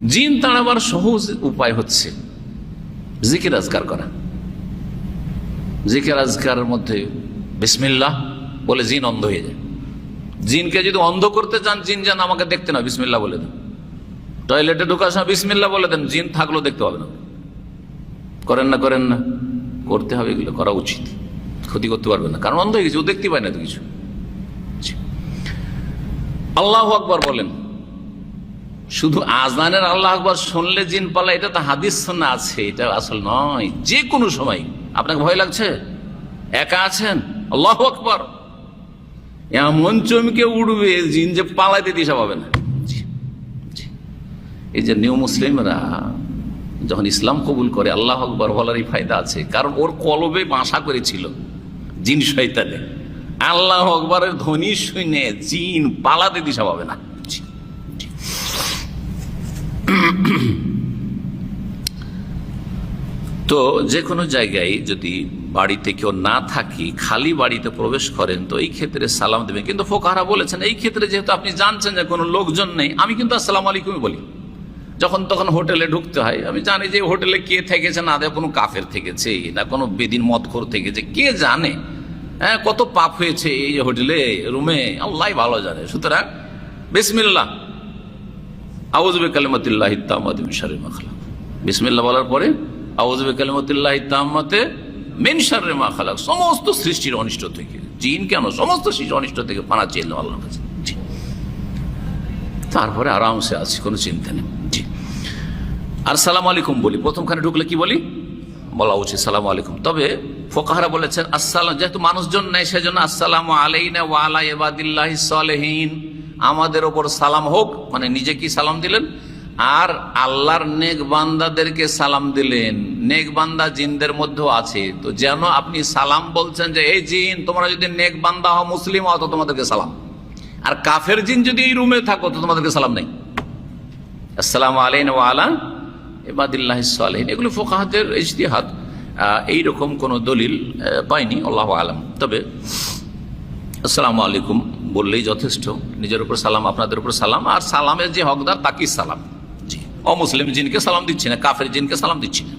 জিন তাড়াবার সহজ উপায় হচ্ছে জিকির আজকার করা। জিকির আজকারের মধ্যে বিসমিল্লাহ বলে জিন অন্ধ হয়ে যায়। জিনকে যদি অন্ধ করতে চান, জিন যেন আমাকে দেখতে না, বিসমিল্লাহ বলে দেন। টয়লেটে ঢোকার সময় বিসমিল্লাহ বলে দেন, জিন থাকলেও দেখতে পাবে না। করেন না করেন না, করতে হবে, এগুলো করা উচিত। ক্ষতি করতে পারবে না, কারণ অন্ধ হয়ে গেছে, ও দেখতে পায় না তো কিছু। আল্লাহ আকবর বলেন শুধু আজানের আল্লাহ আকবর শুনলে জিন পালা এটা তো হাদিস শোনা আছে, এটা আসল নয়। যে কোনো সময়। আপনাকে ভয় লাগছে? একা আছেন? আল্লাহ আকবর। এমন চমকে উঠবে জিন যে পালাইতে দিশা পাবে না। এই যে নিউ মুসলিমরা, যখন ইসলাম কবুল করে, আল্লাহ আকবর বলারই ফায়দা আছে। কারণ ওর কলবে বাসা করেছিল, জিন শৈতানে আল্লাহ আকবরের ধ্বনি শুনে জিন পালাতে দিশা পাবে না। তো যে কোনো জায়গায় যদি বাড়িতে কেউ না থাকি, খালি বাড়িতে প্রবেশ করেন, তো এই ক্ষেত্রে সালাম দেবেন। কিন্তু ফোকারা বলেছেন, এই ক্ষেত্রে যেহেতু আপনি জানছেন যে কোনো লোকজন নেই, আমি কিন্তু আসসালাম আলাইকুমই বলি। যখন তখন হোটেলে ঢুকতে হয়, আমি জানি যে হোটেলে কে থেকেছে, না দেয় কোনো কাফের থেকেছে, না কোনো বেদিন মতখোর থেকেছে, কে জানে? হ্যাঁ কত পাপ হয়েছে এই হোটেলে, রুমে আল্লাহ ভালো জানে। সুতরাং বিসমিল্লাহ আউজবে কালিমতুল্লাহ ইত্তামাদিম শারিমা খালাক। বিসমিল্লাহ বলার পরে আউজবে কালিমতুল্লাহ ইত্তামাতে মেন শারিমা খালাক। সমস্ত সৃষ্টির অনিষ্ট থেকে, জিন কেন? সমস্ত সৃষ্টির অনিষ্ট থেকে পানা চেয়ে আল্লাহর কাছে। তারপরে আরামসে আছি, কোনো চিন্তা নেই। জি। আর সালাম আলাইকুম বলি। প্রথমখানে ঢুকলে কি বলি? বলা উচিত সালাম আলাইকুম। তবে ফোকাহারা বলেছেন, আসসালাম, যেহেতু মানুষজন নেই, সেজন্য আসসালাম আলাইনা ওয়ালা এবাদিল্লাহ সালেহীন। আমাদের ওপর সালাম হোক মানে নিজে কি সালাম দিলেন? আর আল্লাহর নেক বান্দাদেরকে সালাম দিলেন। নেক বান্দা জিনদের মধ্যেও আছে। তো যেন আপনি সালাম বলছেন যে, এই জিন, তোমরা যদি নেক বান্দা হও, মুসলিম হও, তো তোমাদেরকে সালাম। আর কাফের জিন যদি এই রুমে থাকো, তো তোমাদেরকে সালাম নেই। আসসালাম আলাইন ওয়ালা এবাদিল্লাহ সালেহিন। এগুলো ফোকাহাতের ইজতিহাদ। এইরকম কোনো দলিল পাইনি, আল্লাহ আলম। তবে আসসালামু আলাইকুম। বললেই যথেষ্ট। নিজের উপর সালাম, আপনাদের উপর সালাম। আর সালামের যে হকদার, তাকেই সালাম। জি। অমুসলিম জিনকে সালাম দিচ্ছি না, কাফের জিনকে সালাম দিচ্ছি না।